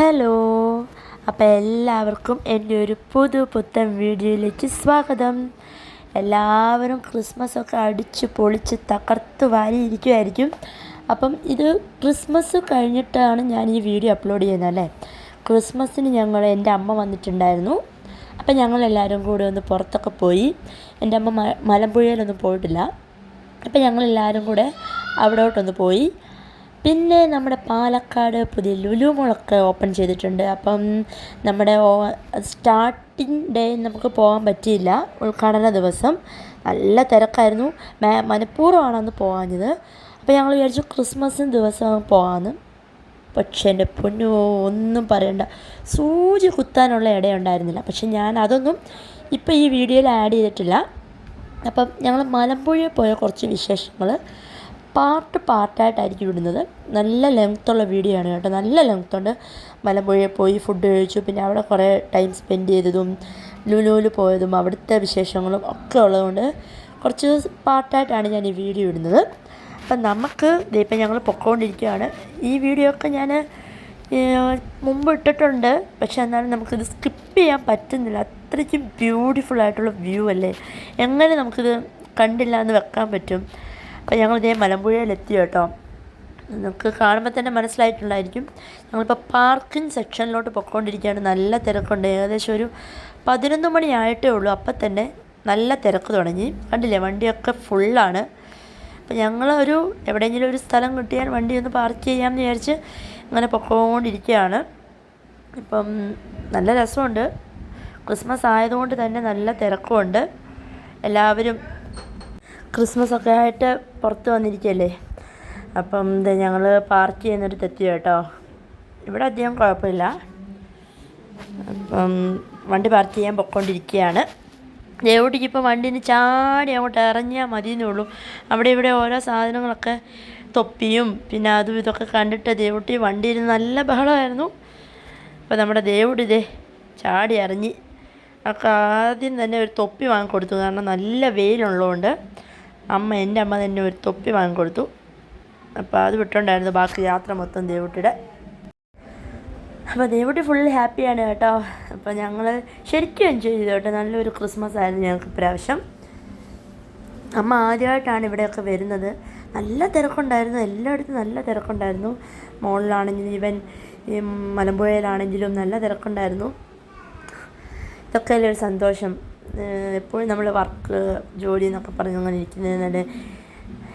Hello അപ്പോൾ എല്ലാവർക്കും എന്റെ ഒരു പുതു പുത്തൻ വീഡിയോയിലേക്ക് സ്വാഗതം. എല്ലാവരും ക്രിസ്മസ് ഒക്കെ അടിച്ച് പൊളിച്ച് തകർത്ത് വാരിയിരിക്കുമായിരിക്കും അപ്പം ഇത് ക്രിസ്മസ് കഴിഞ്ഞിട്ടാണ് ഞാൻ ഈ വീഡിയോ അപ്ലോഡ് ചെയ്യുന്നത് അല്ലേ? ക്രിസ്മസിന് ഞങ്ങൾ എന്റെ അമ്മ വന്നിട്ടുണ്ടായിരുന്നു. അപ്പം ഞങ്ങളെല്ലാവരും കൂടെ ഒന്ന് പുറത്തൊക്കെ പോയി. എന്റെ അമ്മ മലമ്പുഴയിലൊന്നും പോയിട്ടില്ല. അപ്പം ഞങ്ങളെല്ലാവരും കൂടെ അവിടോട്ടൊന്ന് പോയി. പിന്നെ നമ്മുടെ പാലക്കാട് പുതിയ ലുലു മുളക്ക് ഓപ്പൺ ചെയ്തിട്ടുണ്ട്. അപ്പം നമ്മുടെ സ്റ്റാർട്ടിങ് ഡേ നമുക്ക് പോകാൻ പറ്റിയില്ല. ഉദ്ഘാടന ദിവസം. നല്ല തിരക്കായിരുന്നു. മനഃപൂർവമാണ് അന്ന് പോകാഞ്ഞത്. അപ്പോൾ ഞങ്ങൾ വിചാരിച്ചു ക്രിസ്മസിന് ദിവസം പോകാമെന്ന് പക്ഷേ എന്റെ പൊന്നു ഒന്നും പറയണ്ട. സൂചി കുത്താനുള്ള ഇടയുണ്ടായിരുന്നില്ല. പക്ഷെ ഞാൻ അതൊന്നും ഇപ്പം ഈ വീഡിയോയിൽ ആഡ് ചെയ്തിട്ടില്ല. അപ്പം ഞങ്ങൾ മലമ്പുഴയിൽ പോയ കുറച്ച് വിശേഷങ്ങൾ. പാർട്ട് പാർട്ടായിട്ടായിരിക്കും ഇടുന്നത്. നല്ല ലെങ്ത്തുള്ള വീഡിയോ ആണ് കേട്ടോ. നല്ല ലെങ്ത്തുണ്ട്. മലമ്പുഴയിൽ പോയി ഫുഡ് കഴിച്ചു. പിന്നെ അവിടെ കുറേ ടൈം സ്പെൻഡ് ചെയ്തതും ലുലുവിൽ പോയതും അവിടുത്തെ വിശേഷങ്ങളും ഒക്കെ ഉള്ളതുകൊണ്ട് കുറച്ച് പാർട്ടായിട്ടാണ് ഞാൻ ഈ വീഡിയോ ഇടുന്നത്. അപ്പം നമുക്ക് ഇപ്പം ഞങ്ങൾ പൊക്കോണ്ടിരിക്കുകയാണ്. ഈ വീഡിയോ ഒക്കെ ഞാൻ മുമ്പ് ഇട്ടിട്ടുണ്ട്. പക്ഷേ എന്നാലും നമുക്കിത് സ്കിപ്പ് ചെയ്യാൻ പറ്റുന്നില്ല. അത്രയ്ക്കും ബ്യൂട്ടിഫുൾ ആയിട്ടുള്ള വ്യൂ അല്ലേ? എങ്ങനെ നമുക്കിത് കണ്ടില്ല എന്ന് വെക്കാൻ പറ്റും? അപ്പം ഞങ്ങൾ ഇതേ മലമ്പുഴയിലെത്തി കേട്ടോ. നിങ്ങൾക്ക് കാണുമ്പോൾ തന്നെ മനസ്സിലായിട്ടുണ്ടായിരിക്കും. ഞങ്ങളിപ്പോൾ പാർക്കിംഗ് സെക്ഷനിലോട്ട് പൊയ്ക്കൊണ്ടിരിക്കുകയാണ് നല്ല തിരക്കുണ്ട്. ഏകദേശം ഒരു പതിനൊന്ന് മണിയായിട്ടേ ഉള്ളൂ. അപ്പം തന്നെ നല്ല തിരക്ക് തുടങ്ങി. കണ്ടില്ലേ? വണ്ടിയൊക്കെ ഫുള്ളാണ് അപ്പോൾ ഞങ്ങൾ ഒരു എവിടെയെങ്കിലും ഒരു സ്ഥലം കിട്ടിയാൽ വണ്ടി ഒന്ന് പാർക്ക് ചെയ്യാമെന്ന് വിചാരിച്ച് അങ്ങനെ പൊക്കോണ്ടിരിക്കുകയാണ് ഇപ്പം നല്ല രസമുണ്ട്. ക്രിസ്മസ് ആയതുകൊണ്ട് തന്നെ നല്ല തിരക്കുമുണ്ട്. എല്ലാവരും ക്രിസ്മസ് ഒക്കെ ആയിട്ട് പുറത്ത് വന്നിരിക്കല്ലേ? അപ്പം ഇത് ഞങ്ങൾ പാർക്ക് ചെയ്യുന്നിടത്ത് എത്തി കേട്ടോ. ഇവിടെ അധികം കുഴപ്പമില്ല. അപ്പം വണ്ടി പാർക്ക് ചെയ്യാൻ പൊക്കോണ്ടിരിക്കുകയാണ് ദേവുട്ടിക്ക് ഇപ്പോൾ വണ്ടിന് ചാടി അങ്ങോട്ട് ഇറങ്ങിയാൽ മതി ഉള്ളൂ. അവിടെ ഇവിടെ ഓരോ സാധനങ്ങളൊക്കെ തൊപ്പിയും പിന്നെ അതും ഇതൊക്കെ കണ്ടിട്ട് ദേവുട്ടി വണ്ടിയിൽ നല്ല ബഹളമായിരുന്നു. അപ്പോൾ നമ്മുടെ ദേവുടി ഇതേ ചാടി ഇറങ്ങി. അവൾക്ക് ആദ്യം തന്നെ ഒരു തൊപ്പി വാങ്ങിക്കൊടുത്തു. കാരണം നല്ല വെയിലുള്ളതുകൊണ്ട് അമ്മ എന്റെ അമ്മ തന്നെ ഒരു തൊപ്പി വാങ്ങിക്കൊടുത്തു. അപ്പോൾ അത് വിട്ടുകൊണ്ടായിരുന്നു ബാക്കി യാത്ര മൊത്തം ദേവുട്ടിയുടെ. അപ്പോൾ ദേവുട്ടി ഫുൾ ഹാപ്പിയാണ് കേട്ടോ. അപ്പോൾ ഞങ്ങൾ ശരിക്കും എൻജോയ് ചെയ്തു കേട്ടോ. നല്ലൊരു ക്രിസ്മസ് ആയിരുന്നു ഞങ്ങൾക്ക് പ്രാവശ്യം അമ്മ ആദ്യമായിട്ടാണ് ഇവിടെയൊക്കെ വരുന്നത്. നല്ല തിരക്കുണ്ടായിരുന്നു. എല്ലായിടത്തും നല്ല തിരക്കുണ്ടായിരുന്നു. മോളിലാണെങ്കിലും ഈവൻ ഈ മലമ്പുഴയിലാണെങ്കിലും നല്ല തിരക്കുണ്ടായിരുന്നു. ഇതൊക്കെ ഒരു സന്തോഷം. എപ്പോഴും നമ്മൾ വർക്ക് ജോലി എന്നൊക്കെ പറഞ്ഞ് അങ്ങനെ ഇരിക്കുന്നതിനിടെ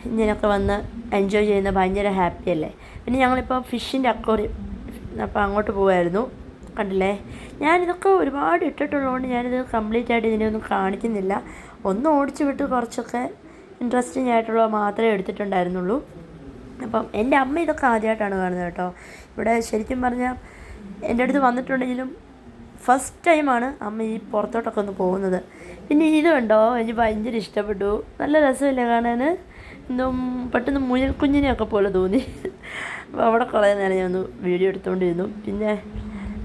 ഇങ്ങനെയൊക്കെ വന്ന് എൻജോയ് ചെയ്യുന്ന ഭയങ്കര ഹാപ്പി അല്ലേ? പിന്നെ ഞങ്ങളിപ്പോൾ ഫിഷിന്റെ അക്വറിയം അപ്പോൾ അങ്ങോട്ട് പോകുമായിരുന്നു കണ്ടില്ലേ? ഞാനിതൊക്കെ ഒരുപാട് ഇട്ടിട്ടുള്ളതുകൊണ്ട് ഞാനിത് കംപ്ലീറ്റ് ആയിട്ട് ഇതിനെ ഒന്നും കാണിക്കുന്നില്ല. ഒന്ന് ഓടിച്ചു വിട്ട് കുറച്ചൊക്കെ ഇൻട്രസ്റ്റിംഗ് ആയിട്ടുള്ളത് മാത്രമേ എടുത്തിട്ടുണ്ടായിരുന്നുള്ളൂ. അപ്പം എന്റെ അമ്മ ഇതൊക്കെ ആദ്യമായിട്ടാണ് കാണുന്നത് കേട്ടോ. ഇവിടെ ശരിക്കും പറഞ്ഞാൽ എന്റെ അടുത്ത് വന്നിട്ടുണ്ടെങ്കിലും ഫസ്റ്റ് ടൈമാണ് അമ്മ ഈ പുറത്തോട്ടൊക്കെ ഒന്ന് പോകുന്നത്. പിന്നെ ഇത് കണ്ടോ? എനിക്ക് ഭയങ്കര ഇഷ്ടപ്പെട്ടു. നല്ല രസമില്ല കാണാൻ എന്തോ പെട്ടെന്ന് മുയൽ കുഞ്ഞിനെയൊക്കെ പോലെ തോന്നി. അപ്പോൾ അവിടെ കുറേ നേരം ഞാൻ ഒന്ന് വീഡിയോ എടുത്തുകൊണ്ടിരുന്നു. പിന്നെ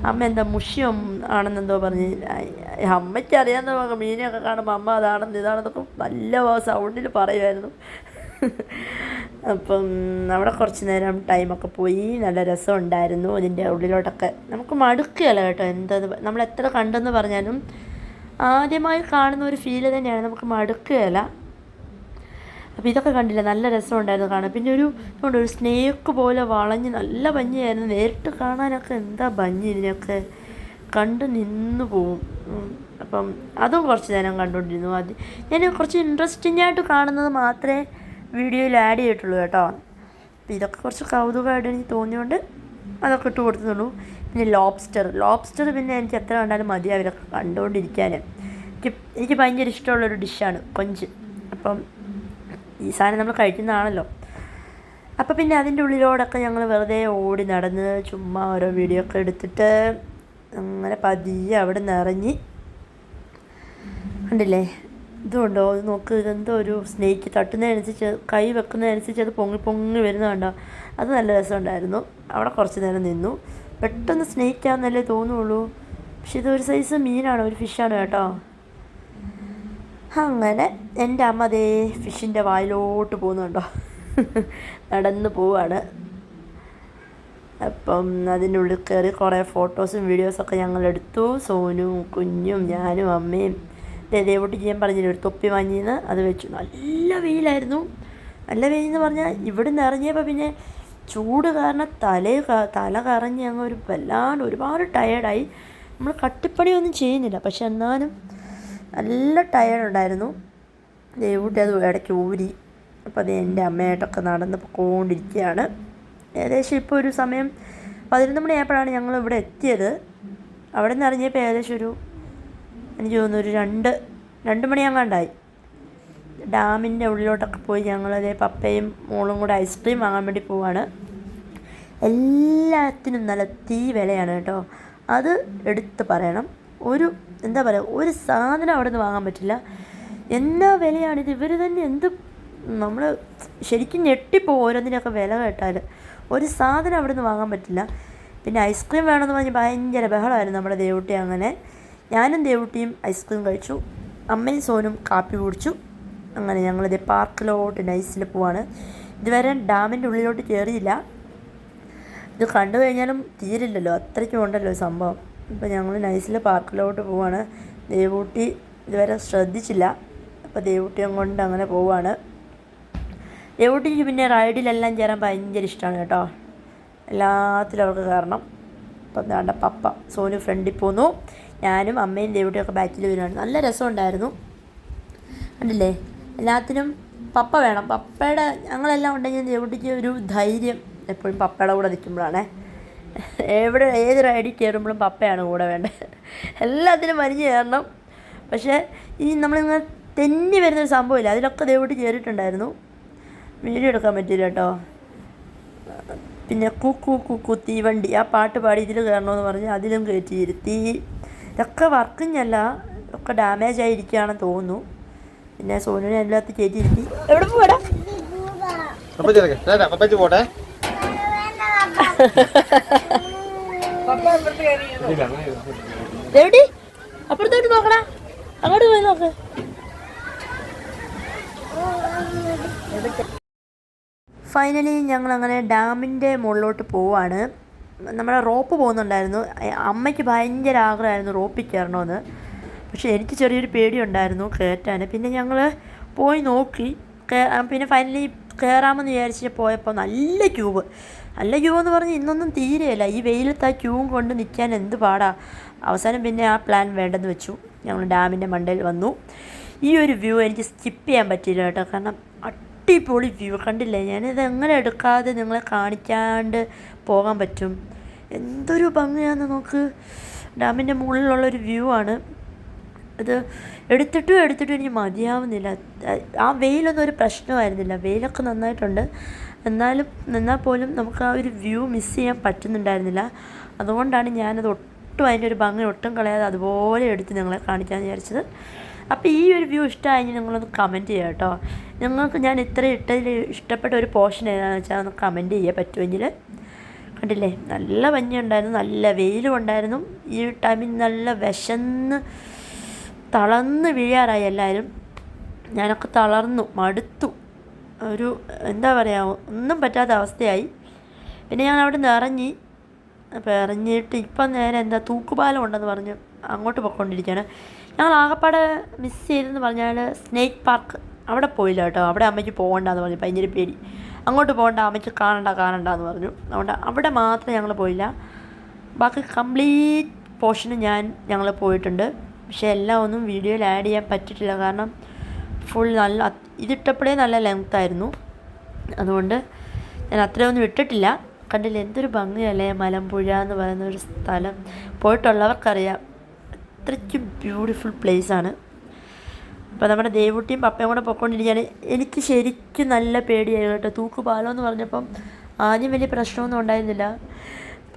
അമ്മ എന്താ മുഷ്യം ആണെന്നെന്തോ പറഞ്ഞ്. അമ്മയ്ക്ക് അറിയാവുന്ന മീനെയൊക്കെ കാണുമ്പോൾ അമ്മ അതാണെന്ന് ഇതാണെന്നൊക്കെ നല്ല സൗണ്ടിൽ പറയുമായിരുന്നു അപ്പം അവിടെ കുറച്ച് നേരം ടൈമൊക്കെ പോയി നല്ല രസം ഉണ്ടായിരുന്നു ഇതിന്റെ ഉള്ളിലോട്ടൊക്കെ. നമുക്ക് മടുക്കുകയല്ല കേട്ടോ എന്തത് നമ്മൾ എത്ര കണ്ടെന്ന് പറഞ്ഞാലും ആദ്യമായി കാണുന്ന ഒരു ഫീൽ തന്നെയാണ് നമുക്ക് മടുക്കുകയല്ല. അപ്പോൾ ഇതൊക്കെ കണ്ടില്ല നല്ല രസം ഉണ്ടായിരുന്നു കാണാൻ. പിന്നെ ഒരു ഇതുകൊണ്ട് ഒരു സ്നേക്ക് പോലെ വളഞ്ഞ് നല്ല ഭംഗിയായിരുന്നു. നേരിട്ട് കാണാനൊക്കെ എന്താ ഭംഗി ഇതിനൊക്കെ? കണ്ട് നിന്നു പോവും. അപ്പം അതും കുറച്ച് നേരം കണ്ടുകൊണ്ടിരുന്നു. അത് ഞാൻ കുറച്ച് ഇൻട്രസ്റ്റിംഗ് ആയിട്ട് കാണുന്നത് മാത്രമേ വീഡിയോയിൽ ആഡ് ചെയ്തിട്ടുള്ളൂ കേട്ടോ. അപ്പോൾ ഇതൊക്കെ കുറച്ച് കൗതുകമായിട്ട് എനിക്ക് തോന്നിയോണ്ട് അതൊക്കെ ഇട്ട് കൊടുത്തുള്ളൂ പിന്നെ ലോബ്സ്റ്റർ ലോബ്സ്റ്റർ പിന്നെ എനിക്ക് എത്ര കണ്ടാലും മതിയാവില്ല കണ്ടുകൊണ്ടിരിക്കാൻ എനിക്ക് എനിക്ക് ഭയങ്കര ഇഷ്ടമുള്ളൊരു ഡിഷാണ് കൊഞ്ച്. അപ്പം ഈ സാധനം നമ്മൾ കഴിക്കുന്നതാണല്ലോ. അപ്പോൾ പിന്നെ അതിന്റെ ഉള്ളിലോടൊക്കെ ഞങ്ങൾ വെറുതെ ഓടി നടന്ന് ചുമ്മാ ഓരോ വീഡിയോ ഒക്കെ എടുത്തിട്ട് അങ്ങനെ പതിയെ അവിടെ നിന്ന് ഇറങ്ങി കണ്ടില്ലേ? ഇതുണ്ടോ? ഇത് നോക്ക് ഇതെന്തോ ഒരു സ്നേക്ക് തട്ടുന്നതനുസരിച്ച് കൈ വെക്കുന്നതനുസരിച്ച് അത് പൊങ്ങി പൊങ്ങി വരുന്ന കണ്ടോ? അത് നല്ല രസമുണ്ടായിരുന്നു. അവിടെ കുറച്ച് നേരം നിന്നു. പെട്ടെന്ന് സ്നേക്കാന്നല്ലേ തോന്നുള്ളൂ. പക്ഷെ ഇതൊരു സൈസ് മീനാണ് ഒരു ഫിഷാണ് കേട്ടോ. അങ്ങനെ എന്റെ അമ്മ അതേ ഫിഷിന്റെ വായിലോട്ട് പോകുന്നുണ്ടോ നടന്ന് പോവാണ്. അപ്പം അതിന്റെ ഉള്ളിൽ കയറി കുറേ ഫോട്ടോസും വീഡിയോസൊക്കെ ഞങ്ങൾ എടുത്തു. സോനും കുഞ്ഞും ഞാനും അമ്മയും. ദേവൂട്ടി ചെയ്യാൻ പറഞ്ഞില്ല? ഒരു തൊപ്പി വാങ്ങിയെന്ന് അത് വെച്ചു. നല്ല വെയിലായിരുന്നു. നല്ല വെയിൽ എന്ന് പറഞ്ഞാൽ ഇവിടെ നിന്ന് ഇറങ്ങിയപ്പോൾ പിന്നെ ചൂട് കാരണം തല തല കറങ്ങി അങ്ങ് ഒരു വല്ലാണ്ട് ഒരുപാട് ടയേർഡായി നമ്മൾ കട്ടിപ്പണിയൊന്നും ചെയ്യുന്നില്ല. പക്ഷെ എന്നാലും നല്ല ടയേർഡുണ്ടായിരുന്നു ദേവൂട്ടി അത് ഇടയ്ക്ക് ഊരി. അപ്പോൾ അത് എന്റെ അമ്മയായിട്ടൊക്കെ നടന്ന് പോയിക്കൊണ്ടിരിക്കുകയാണ് ഏകദേശം ഇപ്പോൾ ഒരു സമയം പതിനൊന്ന് മണിയായപ്പോഴാണ് ഞങ്ങൾ ഇവിടെ എത്തിയത്. അവിടെ നിന്ന് ഇറങ്ങിയപ്പോൾ ഏകദേശം ഒരു എനിക്ക് തോന്നുന്നു ഒരു രണ്ട് രണ്ട് മണിയാകാണ്ടായി ഡാമിന്റെ ഉള്ളിലോട്ടൊക്കെ പോയി ഞങ്ങളതേ പപ്പയും മോളും കൂടെ ഐസ്ക്രീം വാങ്ങാൻ വേണ്ടി പോവാണ്. എല്ലാത്തിനും നല്ല തീ വിലയാണ് കേട്ടോ. അത് എടുത്ത് പറയണം. ഒരു എന്താ പറയുക ഒരു സാധനം അവിടെ നിന്ന് വാങ്ങാൻ പറ്റില്ല. എന്നാ വിലയാണിത് ഇവർ തന്നെ എന്ത് നമ്മൾ ശരിക്കും ഞെട്ടിപ്പോവും ഓരോന്നിനൊക്കെ വില കേട്ടാൽ ഒരു സാധനം അവിടെ നിന്ന് വാങ്ങാൻ പറ്റില്ല. പിന്നെ ഐസ്ക്രീം വേണമെന്ന് പറഞ്ഞ് ഭയങ്കര ബഹളമായിരുന്നു നമ്മുടെ ദേവുട്ടി അങ്ങനെ. ഞാനും ദേവുട്ടിയും ഐസ്ക്രീം കഴിച്ചു. അമ്മയും സോനും കാപ്പി കുടിച്ചു. അങ്ങനെ ഞങ്ങളിത് പാർക്കിലോട്ട് നൈസിൽ പോവാണ്. ഇതുവരെ ഡാമിന്റെ ഉള്ളിലോട്ട് കയറിയില്ല ഇത് കണ്ടു കഴിഞ്ഞാലും തീരില്ലല്ലോ. അത്രയ്ക്കും ഉണ്ടല്ലോ സംഭവം. ഇപ്പോൾ ഞങ്ങൾ നൈസിൽ പാർക്കിലോട്ട് പോവാണ്. ദേവൂട്ടി ഇതുവരെ ശ്രദ്ധിച്ചില്ല. അപ്പോൾ ദേവൂട്ടിയും കൊണ്ട് അങ്ങനെ പോവാണ്. ദേവൂട്ടിക്ക് പിന്നെ റൈഡിലെല്ലാം ചേരാൻ ഭയങ്കര ഇഷ്ടമാണ് കേട്ടോ. എല്ലാത്തിലും അവർക്ക് കാരണം. അപ്പം എന്താണ്ട പപ്പ സോനു ഫ്രണ്ടിൽ പോന്നു. ഞാനും അമ്മയും ദേവിയുടെയൊക്കെ ബാക്കിൽ വരുവാണ്. നല്ല രസമുണ്ടായിരുന്നു. കണ്ടില്ലേ? എല്ലാത്തിനും പപ്പ വേണം. പപ്പയുടെ ഞങ്ങളെല്ലാം ഉണ്ടെങ്കിൽ ദേവൂട്ടിക്ക് ഒരു ധൈര്യം എപ്പോഴും പപ്പയുടെ കൂടെ നിൽക്കുമ്പോഴാണേ. എവിടെ ഏത് റൈഡിൽ കയറുമ്പോഴും പപ്പയാണ് കൂടെ വേണ്ടത് എല്ലാത്തിനും വലിഞ്ഞു കയറണം. പക്ഷേ ഈ നമ്മളിങ്ങനെ തെന്നി വരുന്നൊരു സംഭവമില്ല. അതിലൊക്കെ ദേവൂട്ടി കയറിയിട്ടുണ്ടായിരുന്നു. വീഡിയോ എടുക്കാൻ പറ്റില്ല കേട്ടോ. പിന്നെ കുക്കു കുക്കു തീവണ്ടി ആ പാട്ട് പാടി ഇതിൽ കയറണമെന്ന് പറഞ്ഞ് അതിലും കയറ്റി ഇരുത്തി. ഇതൊക്കെ വർക്കിംഗ് അല്ല. ഒക്കെ ഡാമേജ് ആയിരിക്കുകയാണെന്ന് തോന്നുന്നു. പിന്നെ സോനുവിനെ എല്ലാത്തും കയറ്റി എവിടെ പോടാ പോട്ടെ. എവിടെ? അപ്പുറത്തോട്ട് നോക്കടാ. അങ്ങോട്ട് പോയി നോക്ക്. ഫൈനലി ഞങ്ങൾ അങ്ങനെ ഡാമിന്റെ മുകളിലോട്ട് പോവാണ്. നമ്മുടെ റോപ്പ് പോകുന്നുണ്ടായിരുന്നു. അമ്മയ്ക്ക് ഭയങ്കര ആഗ്രഹമായിരുന്നു റോപ്പിൽ കയറണമെന്ന്. പക്ഷേ എനിക്ക് ചെറിയൊരു പേടിയുണ്ടായിരുന്നു കയറ്റാൻ. പിന്നെ ഞങ്ങൾ പോയി നോക്കി. പിന്നെ ഫൈനലി കയറാമെന്ന് വിചാരിച്ച് പോയപ്പോൾ നല്ല ക്യൂബ്. നല്ല ക്യൂ എന്ന് പറഞ്ഞ് ഇന്നൊന്നും തീരെയല്ല. ഈ വെയിലത്ത് ആ ക്യൂവും കൊണ്ട് നിൽക്കാൻ എന്ത് പാടാ. അവസാനം പിന്നെ ആ പ്ലാൻ വേണ്ടെന്ന് വെച്ചു. ഞങ്ങൾ ഡാമിന്റെ മണ്ടയിൽ വന്നു. ഈ ഒരു വ്യൂ എനിക്ക് സ്കിപ്പ് ചെയ്യാൻ പറ്റിയില്ല കേട്ടോ. കാരണം അടിപൊളി വ്യൂ കണ്ടില്ലേ? ഞാനിത് എങ്ങനെ എടുക്കാതെ നിങ്ങളെ കാണിക്കാണ്ട് പോകാൻ പറ്റും? എന്തൊരു ഭംഗിയാന്ന് നോക്ക് ഡാമിന്റെ മുകളിലുള്ളൊരു വ്യൂ ആണ്. അത് എടുത്തിട്ടും എടുത്തിട്ടും എനിക്ക് മതിയാവുന്നില്ല. ആ വെയിലൊന്നും ഒരു പ്രശ്നമായിരുന്നില്ല വെയിലൊക്കെ നന്നായിട്ടുണ്ട്. എന്നാലും എന്നാൽ പോലും നമുക്ക് ആ ഒരു വ്യൂ മിസ് ചെയ്യാൻ പറ്റുന്നുണ്ടായിരുന്നില്ല. അതുകൊണ്ടാണ് ഞാനത് ഒട്ടും അതിന്റെ ഒരു ഭംഗി ഒട്ടും കളയാതെ അതുപോലെ എടുത്ത് നിങ്ങളെ കാണിക്കാമെന്ന് വിചാരിച്ചത്. അപ്പോൾ ഈ ഒരു വ്യൂ ഇഷ്ടമായി നിങ്ങളൊന്ന് കമന്റ് ചെയ്യാം കേട്ടോ നിങ്ങൾക്ക് ഞാൻ ഇത്ര ഇട്ടതിൽ ഇഷ്ടപ്പെട്ട ഒരു പോർഷൻ ഏതാണെന്ന് വെച്ചാൽ ഒന്ന് കമന്റ് ചെയ്യാൻ പറ്റുമെങ്കിൽ. കണ്ടില്ലേ? നല്ല ഭംഗിയുണ്ടായിരുന്നു നല്ല വെയിലും ഉണ്ടായിരുന്നു. ഈ ടൈമിൽ നല്ല വിശന്ന് തളർന്ന് വീഴാറായി എല്ലാവരും. ഞാനൊക്കെ തളർന്നു മടുത്തു. ഒരു എന്താ പറയുക ഒന്നും പറ്റാത്ത അവസ്ഥയായി. പിന്നെ ഞാൻ അവിടെ നിന്ന് ഇറങ്ങി അപ്പോൾ ഇറങ്ങിയിട്ട് ഇപ്പം നേരെ എന്താ തൂക്കുപാലം ഉണ്ടെന്ന് പറഞ്ഞ് അങ്ങോട്ട് പോയിക്കൊണ്ടിരിക്കുകയാണ്. ഞങ്ങൾ ആകപ്പാടെ മിസ് ചെയ്തെന്ന് പറഞ്ഞാൽ സ്നേക്ക് പാർക്ക് അവിടെ പോയില്ല കേട്ടോ. അവിടെ അമ്മയ്ക്ക് പോകണ്ടെന്ന് പറഞ്ഞു. ഭയങ്കര പേടി. അങ്ങോട്ട് പോകണ്ട അമ്മയ്ക്ക് കാണണ്ട കാണണ്ട എന്ന് പറഞ്ഞു. അതുകൊണ്ട് അവിടെ മാത്രം ഞങ്ങൾ പോയില്ല. ബാക്കി കംപ്ലീറ്റ് പോർഷന് ഞാൻ ഞങ്ങൾ പോയിട്ടുണ്ട്. പക്ഷേ എല്ലാം ഒന്നും വീഡിയോയിൽ ആഡ് ചെയ്യാൻ പറ്റിയിട്ടില്ല. കാരണം ഫുൾ നല്ല ഇതിട്ടപ്പോഴേ നല്ല ലെങ്ത് ആയിരുന്നു. അതുകൊണ്ട് ഞാൻ അത്രയൊന്നും ഇട്ടിട്ടില്ല. കണ്ടില്ല? എന്തൊരു ഭംഗിയല്ലേ? മലമ്പുഴ എന്ന് പറയുന്ന ഒരു സ്ഥലം. പോയിട്ടുള്ളവർക്കറിയാം. അത്രയ്ക്കും ബ്യൂട്ടിഫുൾ ആണ്. അപ്പോൾ നമ്മുടെ ദേവുട്ടിയും പപ്പയും കൂടെ പൊക്കൊണ്ടിരിക്കുകയാണ്. എനിക്ക് ശരിക്കും നല്ല പേടിയായി കേട്ടോ. തൂക്കുപാലം എന്ന് പറഞ്ഞപ്പം ആദ്യം വലിയ പ്രശ്നമൊന്നും ഉണ്ടായിരുന്നില്ല.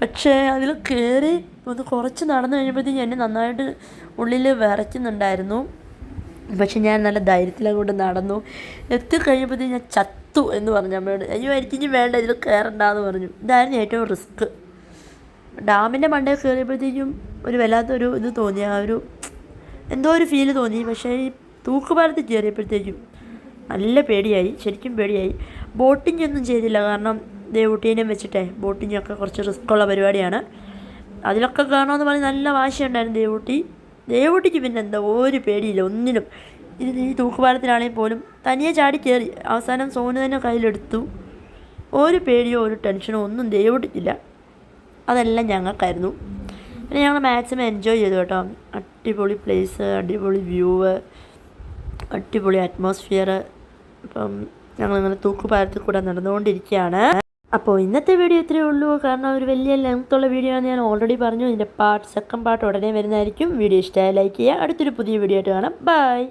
പക്ഷേ അതിൽ കയറി ഒന്ന് കുറച്ച് നടന്നു കഴിയുമ്പോഴത്തേക്കും എന്നെ നന്നായിട്ട് ഉള്ളിൽ വിറയ്ക്കുന്നുണ്ടായിരുന്നു. പക്ഷെ ഞാൻ നല്ല ധൈര്യത്തിലൊക്കെ കൊണ്ട് നടന്നു. എത്തിക്കഴിഞ്ഞപ്പോഴത്തേക്കും ഞാൻ ചത്തു എന്ന് പറഞ്ഞു അമ്മയോട്. അയ്യോ എനിക്ക് ഇനി വേണ്ട ഇതിൽ കയറണ്ടെന്ന് പറഞ്ഞു. ഇതായിരുന്നു ഏറ്റവും റിസ്ക്. ഡാമിന്റെ മണ്ടയിൽ കയറിയപ്പോഴത്തേക്കും ഒരു വല്ലാത്തൊരു ഇത് തോന്നി. ആ ഒരു എന്തോ ഒരു ഫീൽ തോന്നി. പക്ഷേ ഈ തൂക്കുപാലത്തിൽ കയറിയപ്പോഴത്തേക്കും നല്ല പേടിയായി ശരിക്കും പേടിയായി. ബോട്ടിംഗ് ഒന്നും ചെയ്തില്ല കാരണം ദേവൂട്ടീനെ വെച്ചിട്ടേ ബോട്ടിങ്ങും ഒക്കെ കുറച്ച് റിസ്ക്കുള്ള പരിപാടിയാണ്. അതിലൊക്കെ കാണുമെന്ന് പറഞ്ഞ് നല്ല വാശിയുണ്ടായിരുന്നു ദേവൂട്ടി ദേവൂട്ടിക്ക് പിന്നെ എന്താ ഒരു പേടിയില്ല ഒന്നിനും. ഇത് ഈ തൂക്കുപാലത്തിലാണെങ്കിൽ പോലും തനിയെ ചാടി കയറി അവസാനം സോനു തന്നെ കയ്യിലെടുത്തു. ഒരു പേടിയോ ഒരു ടെൻഷനോ ഒന്നും ദേവൂട്ടിക്കില്ല അതെല്ലാം ഞങ്ങൾക്കായിരുന്നു. പിന്നെ ഞങ്ങൾ മാക്സിമം എൻജോയ് ചെയ്തു കേട്ടോ. അടിപൊളി പ്ലേസ് അടിപൊളി വ്യൂവ് അടിപൊളി അറ്റ്മോസ്ഫിയർ ഇപ്പം ഞങ്ങളിങ്ങനെ തൂക്കുപാലത്തിൽ കൂടെ നടന്നുകൊണ്ടിരിക്കുകയാണ്. അപ്പോൾ ഇന്നത്തെ വീഡിയോ ഇത്രയേ ഉള്ളൂ. കാരണം ഒരു വലിയ ലെങ്ത്തുള്ള വീഡിയോ ആണ് ഞാൻ ഓൾറെഡി പറഞ്ഞു. ഇതിന്റെ പാർട്ട് സെക്കൻഡ് പാർട്ട് ഉടനെ വരുന്നതായിരിക്കും. വീഡിയോ ഇഷ്ടമായി ലൈക്ക് ചെയ്യുക. അടുത്തൊരു പുതിയ വീഡിയോ ആയിട്ട് കാണാം. ബൈ